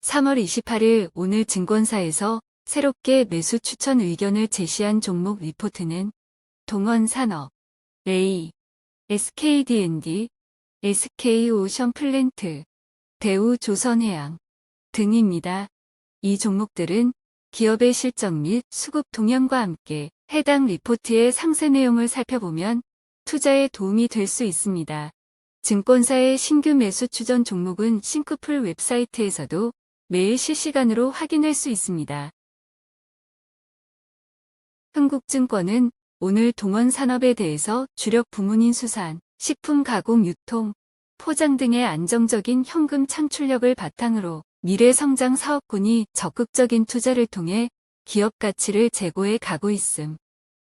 (3월 28일) 오늘 증권사에서 새롭게 매수 추천 의견을 제시한 종목 리포트는 동원산업, 레이, SKD&D, SK오션플랜트, 대우조선해양 등입니다. 이 종목들은 기업의 실적 및 수급 동향과 함께 해당 리포트의 상세 내용을 살펴보면 투자에 도움이 될 수 있습니다. 증권사의 신규 매수 추전 종목은 싱크풀 웹사이트에서도 매일 실시간으로 확인할 수 있습니다. 흥국증권은 오늘 동원산업에 대해서 주력 부문인 수산, 식품 가공 유통, 포장 등의 안정적인 현금 창출력을 바탕으로 미래 성장 사업군이 적극적인 투자를 통해 기업 가치를 제고해 가고 있음.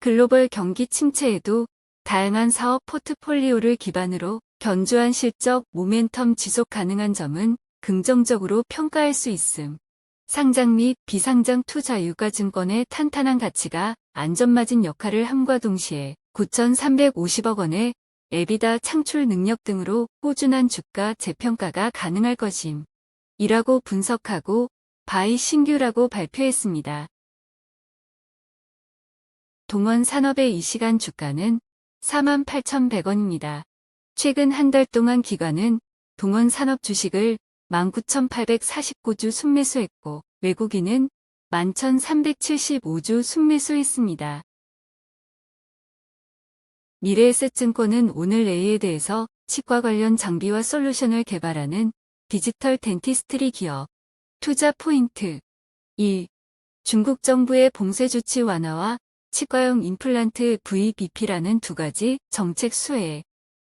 글로벌 경기 침체에도 다양한 사업 포트폴리오를 기반으로 견조한 실적 모멘텀 지속 가능한 점은 긍정적으로 평가할 수 있음. 상장 및 비상장 투자 유가 증권의 탄탄한 가치가 안전마진 역할을 함과 동시에 9,350억 원의 에비다 창출 능력 등으로 꾸준한 주가 재평가가 가능할 것임. 이라고 분석하고 바이 신규라고 발표했습니다. 동원 산업의 이 시간 주가는 48,100원입니다. 최근 한 달 동안 기관은 동원 산업 주식을 19,849주 순매수했고 외국인은 11,375주 순매수했습니다. 미래에셋증권은 오늘 A에 대해서 치과 관련 장비와 솔루션을 개발하는 디지털 덴티스트리 기업 투자 포인트 1. 중국 정부의 봉쇄 조치 완화와 치과용 임플란트 VBP라는 두 가지 정책 수혜.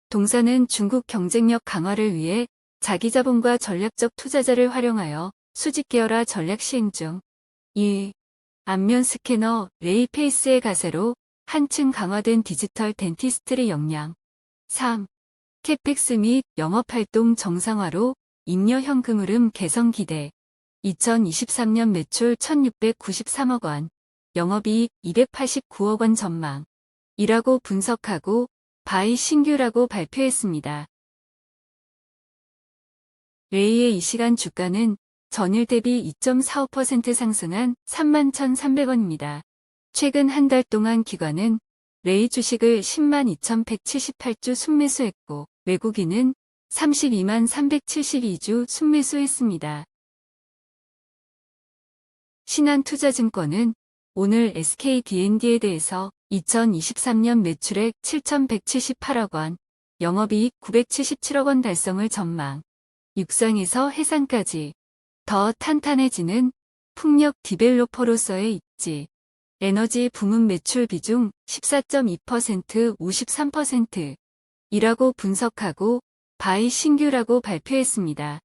동사는 중국 경쟁력 강화를 위해 자기 자본과 전략적 투자자를 활용하여 수직 계열화 전략 시행 중. 2. 안면 스캐너 레이페이스의 가세로 한층 강화된 디지털 덴티스트리 역량. 3. 캐픽스 및 영업활동 정상화로 임려 현금 흐름 개선 기대. 2023년 매출 1693억 원, 영업이익 289억 원 전망. 이라고 분석하고 바이 신규라고 발표했습니다. 레이의 이 시간 주가는 전일 대비 2.45% 상승한 31,300원입니다. 최근 한 달 동안 기관은 레이 주식을 10만 2178주 순매수했고 외국인은 32만 372주 순매수했습니다. 신한투자증권은 오늘 SKD&D에 대해서 2023년 매출액 7,178억 원, 영업이익 977억 원 달성을 전망, 육상에서 해상까지 더 탄탄해지는 풍력 디벨로퍼로서의 입지, 에너지 부문 매출 비중 14.2% 53% 이라고 분석하고 바이 신규라고 발표했습니다.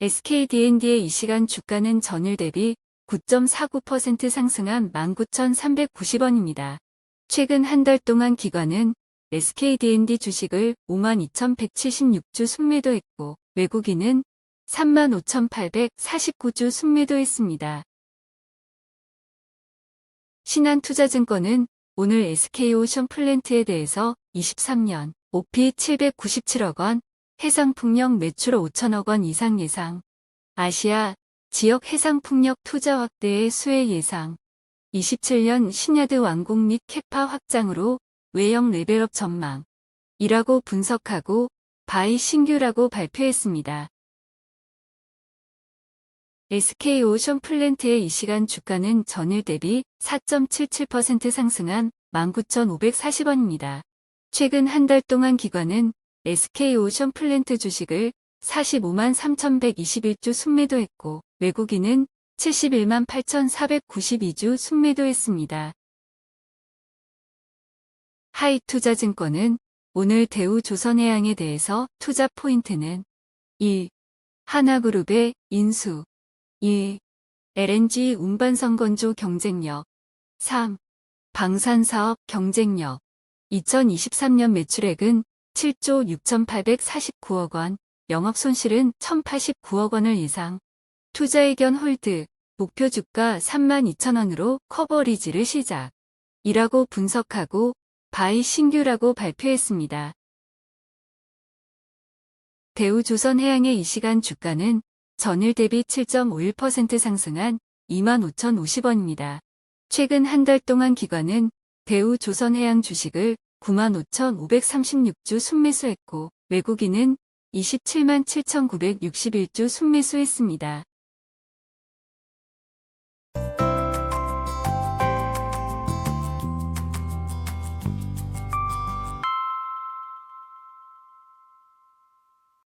SKD&D의 이 시간 주가는 전일 대비 9.49% 상승한 19,390원입니다. 최근 한 달 동안 기관은 SKD&D 주식을 52,176주 순매도했고 외국인은 35,849주 순매도했습니다. 신한투자증권은 오늘 SK오션 플랜트에 대해서 23년 OP 797억 원, 해상풍력 매출 5천억 원 이상 예상, 아시아 지역 해상풍력 투자 확대의 수혜 예상, 27년 신야드 완공 및 캐파 확장으로 외형 레벨업 전망, 이라고 분석하고 바이 신규라고 발표했습니다. SK오션 플랜트의 이 시간 주가는 전일 대비 4.77% 상승한 19,540원입니다. 최근 한 달 동안 기관은 SK오션 플랜트 주식을 45만 3,121주 순매도했고 외국인은 71만 8,492주 순매도했습니다. 하이투자증권은 오늘 대우조선해양에 대해서 투자 포인트는 1. 하나그룹의 인수 2. LNG 운반선 건조 경쟁력 3. 방산사업 경쟁력 2023년 매출액은 7조 6,849억 원, 영업 손실은 1,089억 원을 예상. 투자의견 홀드, 목표 주가 32,000원으로 커버리지를 시작. 이라고 분석하고 바이 신규라고 발표했습니다. 대우조선해양의 이 시간 주가는 전일 대비 7.51% 상승한 25,050원입니다. 최근 한 달 동안 기관은 대우조선해양 주식을 95,536주 순매수했고 외국인은 27만 7,961주 순매수했습니다.